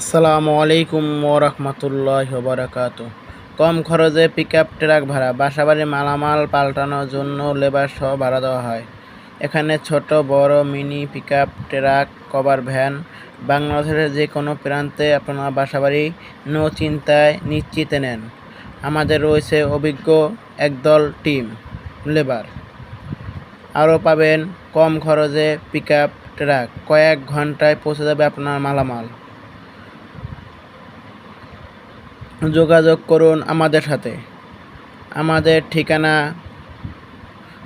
আসসালামু আলাইকুম ওরহমতুল্লাহ বারাকাত কম খরচে পিক আপ ট্রাক ভাড়া বাসাবাড়ি মালামাল পাল্টানোর জন্য লেবার সহ ভাড়া দেওয়া হয়। এখানে ছোট, বড় mini pick up truck cover van বাংলাদেশের যে কোনো প্রান্তে আপনার বাসাবাড়ি নো চিন্তায় নিশ্চিতে নেন। আমাদের রয়েছে অভিজ্ঞ একদল টিম লেবার আরও পাবেন কম খরচে পিক আপ ট্রাক কয়েক ঘন্টায় পৌঁছে যাবে আপনার মালামাল। যোগাযোগ করুন আমাদের সাথে। আমাদের ঠিকানা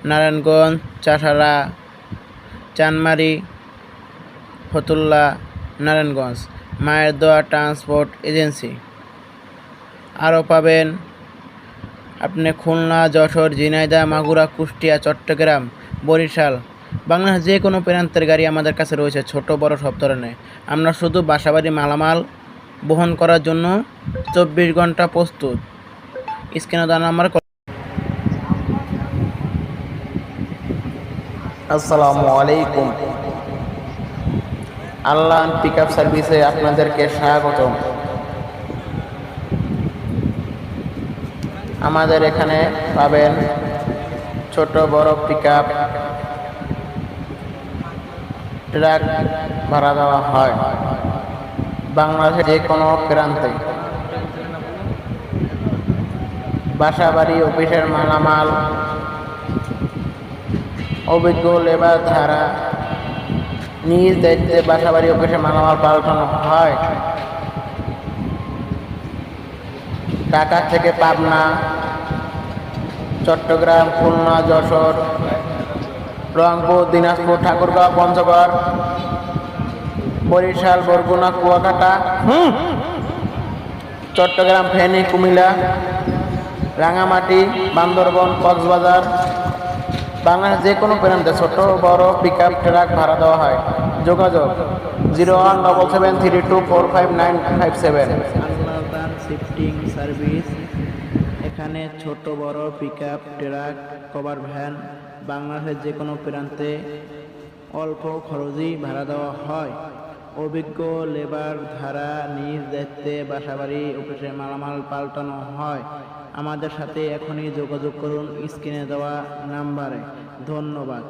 নারায়ণগঞ্জ, চাষারা, চানমারি, ফতুল্লা, নারায়ণগঞ্জ মায়ের দোয়া ট্রান্সপোর্ট এজেন্সি। আরও পাবেন আপনি খুলনা, যশোর, ঝিনাইদহ, মাগুরা, কুষ্টিয়া, চট্টগ্রাম, বরিশাল বাংলাদেশ যে কোনো প্রান্তের গাড়ি আমাদের কাছে রয়েছে ছোট, বড় সব ধরনের। আমরা শুধু বাসাবাড়ি মালামাল বহন করার জন্য চব্বিশ ঘণ্টা প্রস্তুত। স্ক্রিনে দেওয়া নাম্বার আসসালামু আলাইকুম। আল্লাহ পিক আপ সার্ভিসে আপনাদেরকে স্বাগতম। আমাদের এখানে পাবেন ছোট বড় পিক আপ ট্রাক ভাড়া দেওয়া হয়। বাংলাদেশের যে কোনো প্রান্তে। বাসা বাড়ি অফিসের মালামাল অভিজ্ঞ লেবার ছাড়া নিজ দায়িত্বে বাসা বাড়ি মালামাল পাল্টানো হয়। ঢাকা থেকে পাবনা, চট্টগ্রাম, খুলনা, যশোর, রংপুর, দিনাজপুর, ঠাকুরগাঁও, পঞ্চগড় বরিশাল, বরগুনা, কুয়াকাটা চট্টগ্রাম, ফেনী, কুমিল্লা, রাঙামাটি, বান্দরবন, কক্সবাজার, বাংলাদেশ যে কোনো প্রান্তে ছোট, বড় পিক আপ ট্রাক ভাড়া দেওয়া হয়। যোগাযোগ zero one double seven three two four five nine five seven shifting service এখানে ছোট, বড় pick up truck cover van বাংলাদেশের যে কোনো প্রান্তে অল্প খরচেই ভাড়া দেওয়া হয়। অভিজ্ঞ লেবার ধারা নিজ দায়িত্বে বাসাবাড়ি অফিসে মালামাল পাল্টানো হয়। আমাদের সাথে এখনই যোগাযোগ করুন স্ক্রিনে দেওয়া নাম্বারে। ধন্যবাদ।